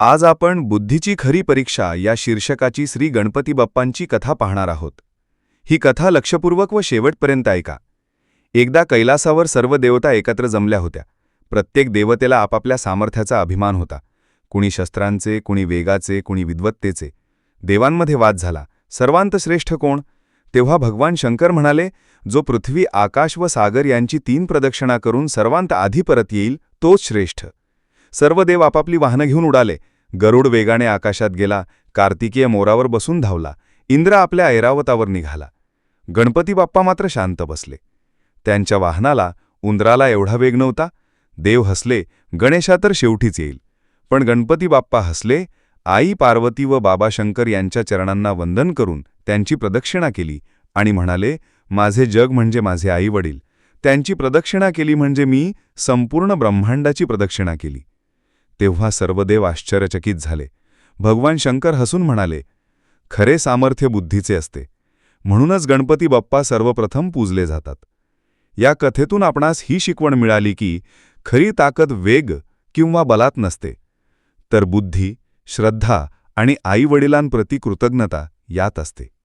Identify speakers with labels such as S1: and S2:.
S1: आज आपण बुद्धीची खरी परीक्षा या शीर्षकाची श्री गणपती बाप्पांची कथा पाहणार आहोत. ही कथा लक्षपूर्वक व शेवटपर्यंत ऐका. एकदा कैलासावर सर्व देवता एकत्र जमल्या होत्या. प्रत्येक देवतेला आपापल्या सामर्थ्याचा अभिमान होता. कुणी शस्त्रांचे कुणी वेगाचे कुणी विद्वत्तेचे. देवांमध्ये वाद झाला. सर्वांत श्रेष्ठ कोण? तेव्हा भगवान शंकर म्हणाले जो पृथ्वी आकाश व सागर यांची तीन प्रदक्षिणा करून सर्वांत आधी परत येईल तोच श्रेष्ठ. सर्व देव आपापली वाहनं घेऊन उडाले. गरुड वेगाने आकाशात गेला कार्तिकीय मोरावर बसून धावला इंद्र आपल्या ऐरावतावर निघाला. गणपती बाप्पा मात्र शांत बसले. त्यांच्या वाहनाला उंदराला एवढा वेग नव्हता. देव हसले गणेशा तर शेवटीच येईल. पण गणपती बाप्पा हसले आई पार्वती व बाबा शंकर यांच्या चरणांना वंदन करून त्यांची प्रदक्षिणा केली आणि म्हणाले माझे जग म्हणजे माझे आई वडील. त्यांची प्रदक्षिणा केली म्हणजे मी संपूर्ण ब्रह्मांडाची प्रदक्षिणा केली. तेव्हा सर्व देव आश्चर्यचकित झाले. भगवान शंकर हसून म्हणाले खरे सामर्थ्य बुद्धीचे असते. म्हणूनच गणपती बाप्पा सर्वप्रथम पूजले जातात. या कथेतून आपणास ही शिकवण मिळाली की खरी ताकद वेग किंवा बलात नसते. तर बुद्धी श्रद्धा आणि आईवडिलांप्रती कृतज्ञता यात असते.